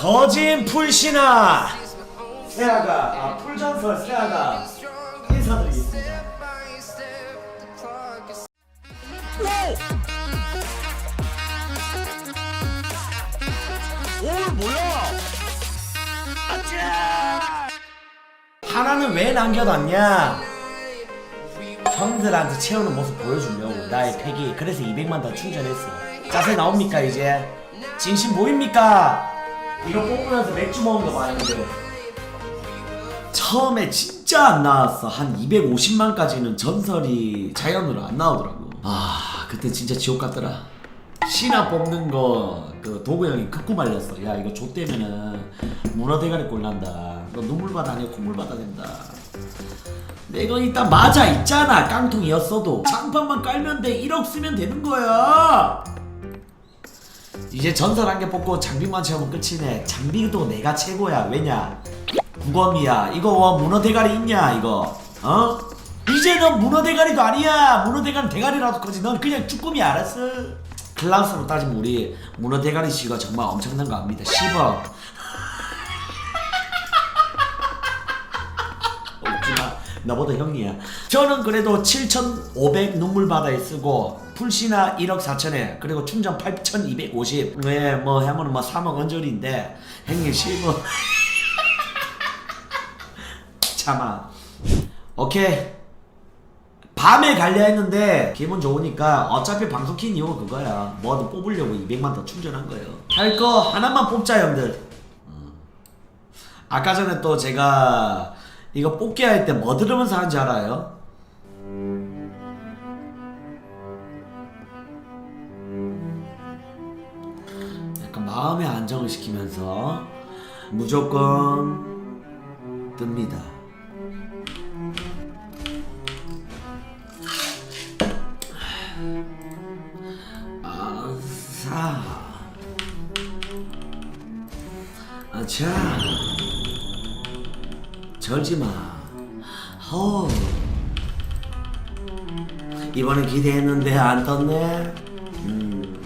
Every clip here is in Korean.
거진 풀신화 세아가 아 풀전설 세아가 인사드리겠습니다. 오 뭐야? 하나는 왜 남겨놨냐? 형들한테 채우는 모습 보여주려고 나의 패기 그래서 200만 더 충전했어 자세 나옵니까 이제? 진심 보입니까? 이거 뽑으면서 맥주 먹은 거 봤는데 처음에 진짜 안 나왔어. 한 250만까지는 전설이 자연으로 안 나오더라고. 아 그때 진짜 지옥 같더라. 신화 뽑는 거 그 도구 형이 극구 말렸어. 야 이거 좆되면은 문어 대가리 꼴 난다. 너 눈물바다 아니야 콧물바다 된다. 내가 일단 맞아 있잖아. 깡통이었어도 장판만 깔면 돼. 1억 쓰면 되는 거야 이제 전설 한 개 뽑고 장비만 채우면 끝이네. 장비도 내가 최고야. 왜냐? 구검이야. 이거 와 문어 대가리 있냐 이거? 어? 이제 넌 문어 대가리도 아니야. 문어 대가리 대가리라도 커지. 넌 그냥 쭈꾸미 알았어? 클라우스로 따지면 우리 문어 대가리 씨가 정말 엄청난 거 압니다. 10억 웃지마 나보다 형이야. 저는 그래도 7,500 눈물바다에 쓰고 풀시나 1억 4천에 그리고 충전 8,250 네, 뭐 하면은 뭐 3억 언저리인데 형님 실버 참아. 오케이. 밤에 갈려 했는데 기분 좋으니까 어차피 방송 킨 이유가 그거야. 뭐든 뽑으려고 200만 더 충전한 거예요. 할 거 하나만 뽑자 형들. 아까 전에 또 제가 이거 뽑기 할 때 뭐 들으면서 하는지 알아요? 마음의 안정을 시키면서 무조건 뜹니다. 아사 아차. 절지마. 허. 이번에 기대했는데 안 떴네? 음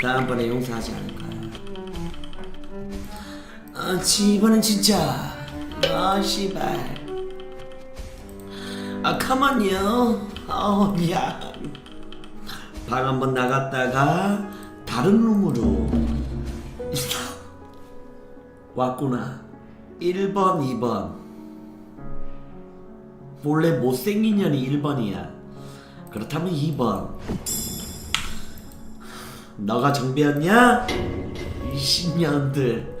다음번에 용서하지 않을 거야 아 치, 이번엔 진짜 아 씨발. 아 가만요. 아 미안. 방 한번 나갔다가 다른 룸으로. 왔구나. 1번 2번. 원래 못생긴 년이 1번이야. 그렇다면 2번. 너가 정비였냐? 20년들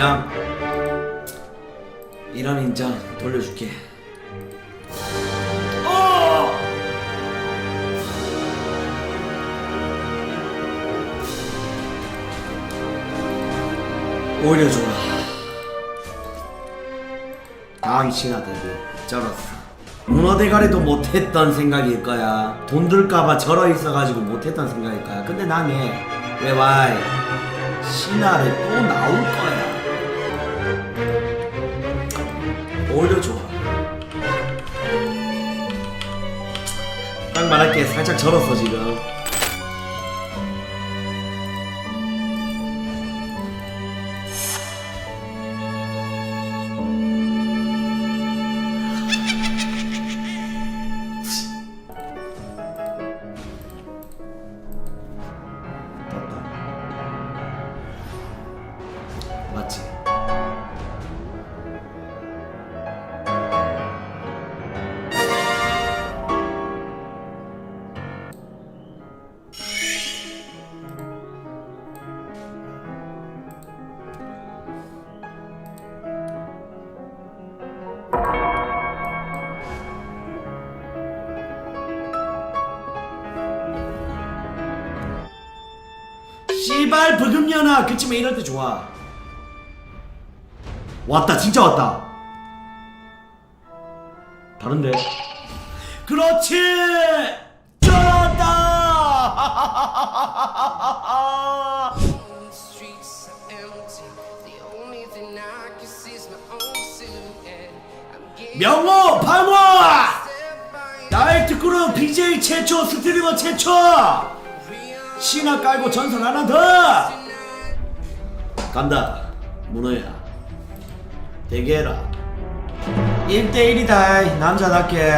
인정 이런 인정 돌려줄게. 어! 오히려 좋아. 당황이 심하다고 쩔었어. 문어 대가리도 못했던 생각일 거야. 돈 들까봐 절어 있어가지고 못했던 생각일 거야. 근데 나네 왜? 와이 신화를 또 나올 거야 오히려 좋아. 딱 말할게. 살짝 절었어 지금 씨발 버금년아 그치만 이럴 때 좋아 왔다 진짜 왔다 다른데 그렇지 getting 명호 방어 나의 특구는 BJ 최초 스트리머 최초 신화 깔고 전설 하나 더! 간다 문어야. 대게라. 1대1이다 남자답게.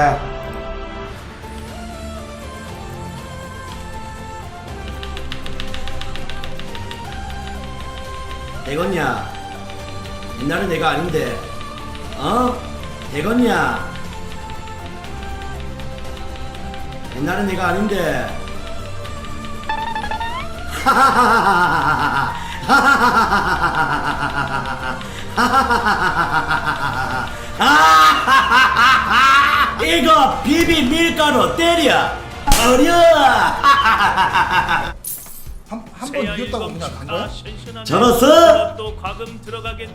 되겠냐 옛날에 내가 아닌데. 어? 되겠냐 옛날에 내가 아닌데 이거 비비 밀가루 때려 버려 한한번 이겼다고 그냥 간 거야? 저렇어? 또 과금 들어가겠.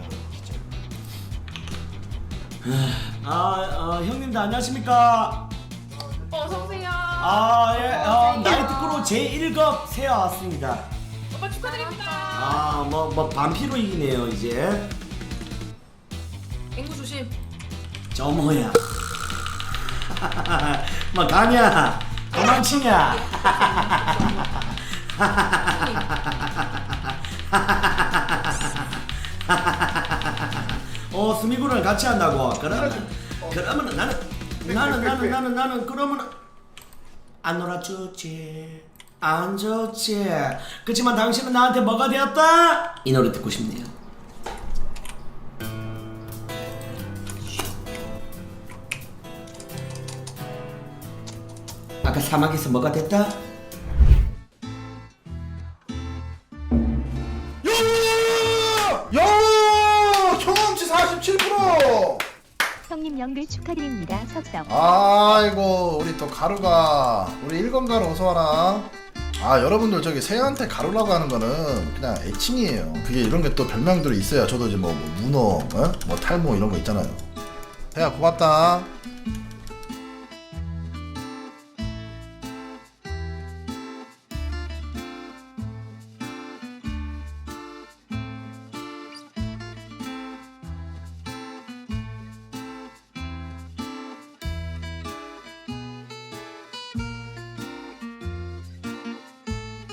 아, 어, 형님들 안녕하십니까 어서 오세요. 아, 예, 어, 나이트크루 제1급 세어 왔습니다. 오빠 축하드립니다. 아, 뭐, 뭐 반피로 이기네요 이제. 앵구 조심. 저 뭐야? 뭐 가냐? 도망치냐? 어 스미구를 같이 한다고. 그러면 그러면 나는 나는 나는 나는 나는 그러면 안 놀아주지 안 좋지 그치만 당신은 나한테 뭐가 되었다 이 노래 듣고 싶네요 아까 사막에서 뭐가 됐다? 야! 야! 경험치 47%! 형님 연글 축하드립니다. 석성. 아이고 우리 또 가루가 우리 일건가루 어서 와라. 아 여러분들 저기 새한테 가루라고 하는 거는 그냥 애칭이에요. 그게 이런 게 또 별명들이 있어야 저도 이제 뭐, 뭐 문어, 어? 뭐 탈모 이런 거 있잖아요. 새야 고맙다.